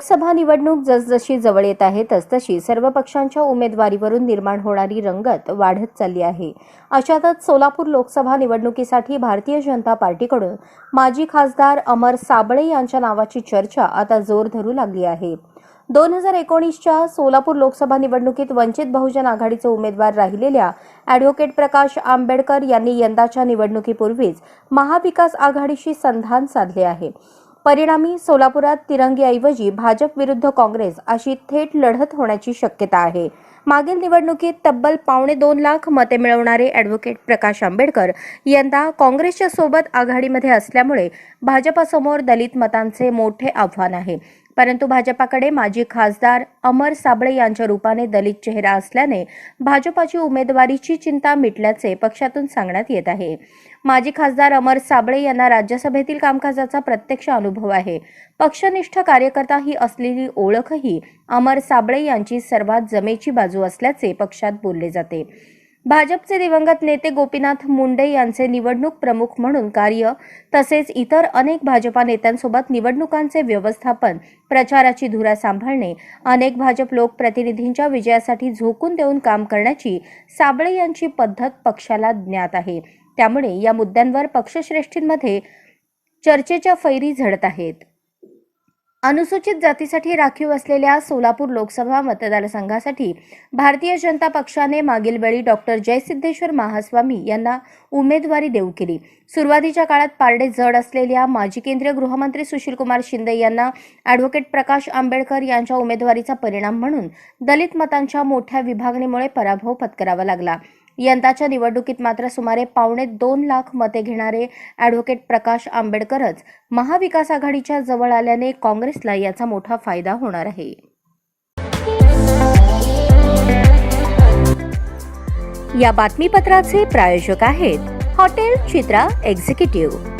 लोकसभा निवडणूक जसजशी जवळ येत आहे तसतशी सर्व पक्षांच्या उमेदवारीवरून निर्माण होणारी रंगत वाढत चालली आहे. अशातच सोलापूर लोकसभा निवडणुकीसाठी भारतीय जनता पार्टीकडून माजी खासदार अमर साबळे यांच्या नावाची चर्चा आता जोर धरू लागली आहे. दोन हजार एकोणीसच्या सोलापूर लोकसभा निवडणुकीत वंचित बहुजन आघाडीचे उमेदवार राहिलेल्या ॲडव्होकेट प्रकाश आंबेडकर यांनी यंदाच्या निवडणुकीपूर्वीच महाविकास आघाडीशी संधान साधले आहे. परिणामी सोलापुरात तिरंगीऐवजी भाजप विरुद्ध काँग्रेस अशी थेट लढत होण्याची शक्यता आहे. मागील निवडणुकीत तब्बल पावणे दोन लाख मते मिळवणारे ॲडव्होकेट प्रकाश आंबेडकर यंदा काँग्रेसच्या सोबत आघाडीमध्ये असल्यामुळे भाजपासमोर दलित मतांचे मोठे आव्हान आहे. परंतु भाजपाकडे माजी खासदार अमर साबळे यांच्या रूपाने दलित चेहरा असल्याने भाजपाची उमेदवारीची चिंता मिटल्याचे पक्षातून सांगण्यात येत आहे. माजी खासदार अमर साबळे यांना राज्यसभेतील कामकाजाचा प्रत्यक्ष अनुभव आहे. पक्षनिष्ठ कार्यकर्ता ही असलेली ओळखही अमर साबळे यांची सर्वात जमेची बाजू असल्याचे पक्षात बोलले जाते. भाजपचे दिवंगत नेते गोपीनाथ मुंडे यांचे निवडणूक प्रमुख म्हणून कार्य तसेच इतर अनेक भाजपा नेत्यांसोबत निवडणुकांचे व्यवस्थापन प्रचाराची धुरा सांभाळणे अनेक भाजप लोकप्रतिनिधींच्या विजयासाठी झोकून देऊन काम करण्याची साबळे यांची पद्धत पक्षाला ज्ञात आहे. त्यामुळे या मुद्द्यांवर पक्षश्रेष्ठींमध्ये चर्चेच्या फैरी झडत आहेत. अनुसूचित जातीसाठी राखीव असलेल्या सोलापूर लोकसभा मतदारसंघासाठी भारतीय जनता पक्षाने मागील वेळी डॉक्टर जयसिद्धेश्वर महास्वामी यांना उमेदवारी देऊ केली. सुरुवातीच्या काळात पारडे जड असलेल्या माजी केंद्रीय गृहमंत्री सुशीलकुमार शिंदे यांना ॲडव्होकेट प्रकाश आंबेडकर यांच्या उमेदवारीचा परिणाम म्हणून दलित मतांच्या मोठ्या विभागणीमुळे पराभव पत्करावा लागला. यंदाच्या निवडणुकीत मात्र सुमारे पावणे दोन लाख मते घेणारे ॲडव्होकेट प्रकाश आंबेडकरच महाविकास आघाडीच्या जवळ आल्याने काँग्रेसला याचा मोठा फायदा होणार आहे. या बातमीपत्राचे प्रायोजक आहेत हॉटेल चित्रा एक्झिक्युटिव्ह.